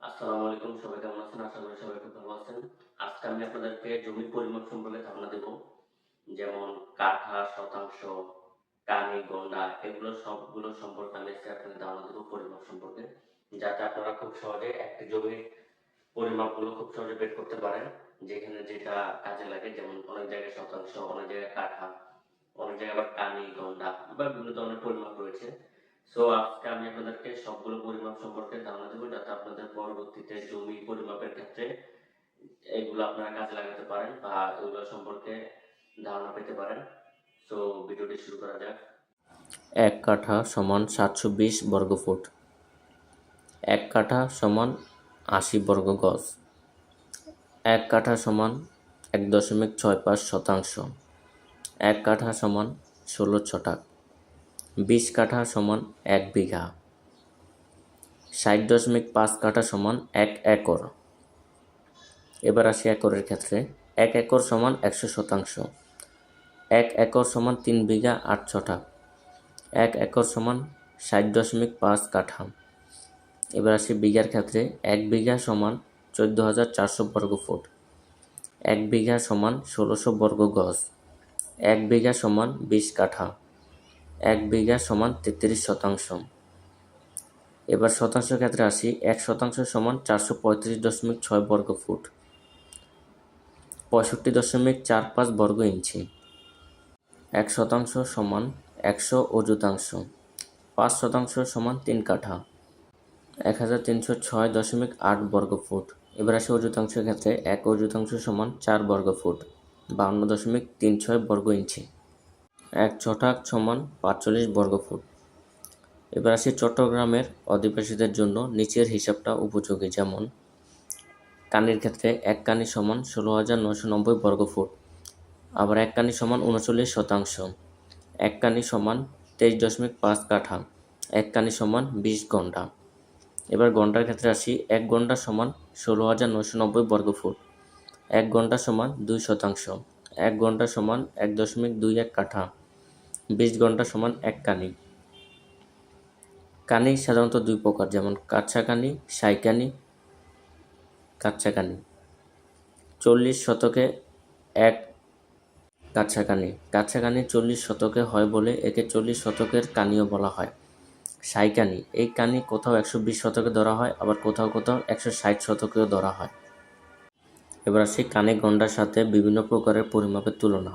আসসালামু আলাইকুম, সবাই কেমন আছেন? আশা করি সবাই খুব ভালো আছেন। আজকে আমি আপনাদেরকে জমির পরিমাপ সম্পর্কে ধারণা দেব। যেমন কাঠা, শতাংশ, কানি, গন্ডা, এগুলো সবগুলো সম্পর্কে আমি আজকে আপনাদের ধারণা দেবো পরিমাপ সম্পর্কে, যাতে আপনারা খুব সহজে একটি জমির পরিমাপগুলো খুব সহজে বের করতে পারেন, যেখানে যেটা কাজে লাগে, যেমন অনেক জায়গায় শতাংশ, অনেক জায়গায় কাঠা, অনেক জায়গায় আবার কানি, গন্ডা, বা বিভিন্ন ধরনের পরিমাপ রয়েছে। সো আজকে আমি আপনাদেরকে সবগুলো পরিমাপ সম্পর্কে ধারণা দেবো যাতে আপনাদের পরবর্তীতে জমি পরিমাপের ক্ষেত্রে এগুলো আপনারা কাজে লাগাতে পারেন বা এগুলো সম্পর্কে ধারণা পেতে পারেন। সো ভিডিওটি শুরু করা যাক। এক কাঠা সমান সাতশো বিশ বর্গফুট এক কাঠা সমান আশি বর্গ গজ। এক কাঠা সমান এক দশমিক ছয় পাঁচ শতাংশ। এক কাঠা সমান ষোলো ছটাক। বিশ কাঠা সমান এক বিঘা। ষাট দশমিক পাঁচ কাঠা সমান এক একর। এবার আসি একরের ক্ষেত্রে। এক একর সমান একশো শতাংশ। এক একর সমান তিন বিঘা আট ছটাক এক একর সমান ষাট দশমিক পাঁচ কাঠা। এবার আসি বিঘার ক্ষেত্রে। এক বিঘা সমান চোদ্দ হাজার চারশো বর্গ ফুট। এক বিঘা সমান ষোলোশো বর্গ গজ। এক বিঘা সমান বিশ কাঠা। এক বিঘা সমান তেত্রিশ শতাংশ। এবার শতাংশ ক্ষেত্রে আসি, এক শতাংশ সমান চারশো পঁয়ত্রিশ দশমিক ছয় বর্গ ফুট, পঁয়ষট্টি দশমিক চার পাঁচ বর্গ ইঞ্চি। এক শতাংশ সমান একশো অযুতাংশ, পাঁচ শতাংশ সমান তিন কাঠা, এক হাজার তিনশো ছয় দশমিক আট বর্গ ফুট। এবার আসে অযুতাংশের ক্ষেত্রে, এক অযুতাংশ সমান চার বর্গ ফুট বাউন্ন দশমিক তিন ছয় বর্গ ইঞ্চি। এক ছটাক সমান পাঁচচল্লিশ বর্গ ফুট এবার আসি চট্টগ্রামের অধিবাসীদের জন্য নিচের হিসাবটা উপযোগী। যেমন, কানির ক্ষেত্রে এক কানি সমান ষোলো হাজার নশো নব্বই বর্গ ফুট আবার এক কানি সমান উনচল্লিশ শতাংশ। এক কানি সমান তেইশ দশমিক পাঁচ কাঠা। এক কানি সমান বিশ ঘণ্টা এবার ঘণ্টার ক্ষেত্রে আসি, এক ঘণ্টা সমান ষোলো হাজার নশো নব্বই বর্গ ফুট এক ঘণ্টা সমান দুই শতাংশ। এক ঘণ্টা সমান এক দশমিক দুই এক কাঠা। বিশ ঘণ্টা সমান এক কানি। কানি সাধারণত দুই প্রকার, যেমন কাচ্চা কানি সাইকানি কাচ্চা কানি চল্লিশ শতকে এক কাচ্চা কানি কাচ্চা কানি চল্লিশ শতকে হয় বলে একে চল্লিশ শতকের কানিও বলা হয়। সাই কানি এই কানি কোথাও একশো বিশ শতকে ধরা হয়, আবার কোথাও কোথাও একশো ষাট শতকেও ধরা হয়। এবার আসি কানে গন্ডার সাথে বিভিন্ন প্রকারের পরিমাপের তুলনা।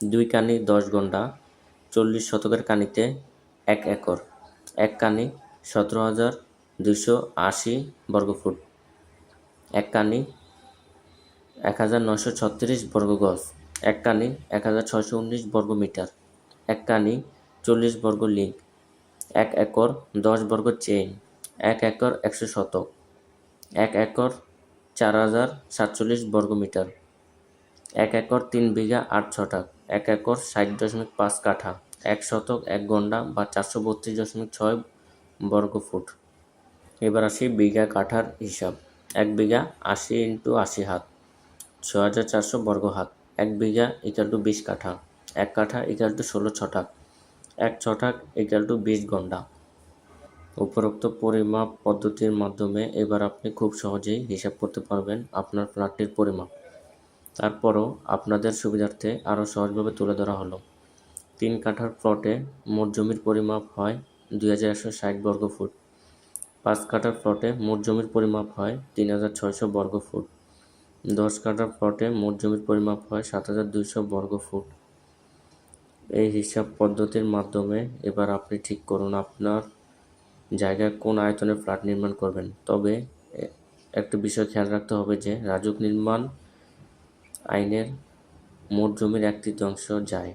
দুই কানি দশ গন্ডা চল্লিশ শতকের কানিতে এক একর। এক কানি সতেরো হাজার দুশো আশি বর্গফুট। এক কানি এক হাজার নশো ছত্রিশ বর্গ গজ এক কানি এক হাজার ছশো উনিশ বর্গ মিটার এক কানি চল্লিশ বর্গ লিঙ্ক। এক একর দশ বর্গ চেইন। এক একর একশো শতক। এক একর চার হাজার সাতচল্লিশ বর্গ মিটার এক একর তিন বিঘা আট ছটাক এক একর ষাট দশমিক পাঁচ কাঠা, এক শতক, এক গন্ডা বা চারশো বত্রিশ দশমিক ছয় বর্গ ফুট। এবার আসি বিঘা কাঠার হিসাব। এক বিঘা আশি ইন্টু আশি হাত ছ হাজার চারশো বর্গ হাত। এক বিঘা ইকাল টু বিশ কাঠা, এক কাঠা ইকাল টু ষোলো ছটাক এক ছটাক ইকাল টু বিশ ঘণ্টা উপরোক্ত পরিমাপ পদ্ধতির মাধ্যমে এবার আপনি খুব সহজেই হিসাব করতে পারবেন আপনার ফ্ল্যাটটির পরিমাপ। তারপরও আপনাদের সুবিধার্থে আরও সহজভাবে তুলে ধরা হলো। তিন কাঠার প্লটে মোট জমির পরিমাপ হয় দুই হাজার একশো ষাট বর্গ ফুট। পাঁচ কাঠার প্লটে মোট জমির পরিমাপ হয় তিন হাজার ছয়শো বর্গ ফুট। দশ কাঠার প্লটে মোট জমির পরিমাপ হয় সাত হাজার দুইশো বর্গ ফুট। এই হিসাব পদ্ধতির মাধ্যমে এবার আপনি ঠিক করুন আপনার জায়গায় কোন আয়তনে ফ্ল্যাট নির্মাণ করবেন। তবে একটা বিষয় খেয়াল রাখতে হবে যে রাজুক নির্মাণ আইনের মোট জমির এক তৃতীয়াংশ যায়।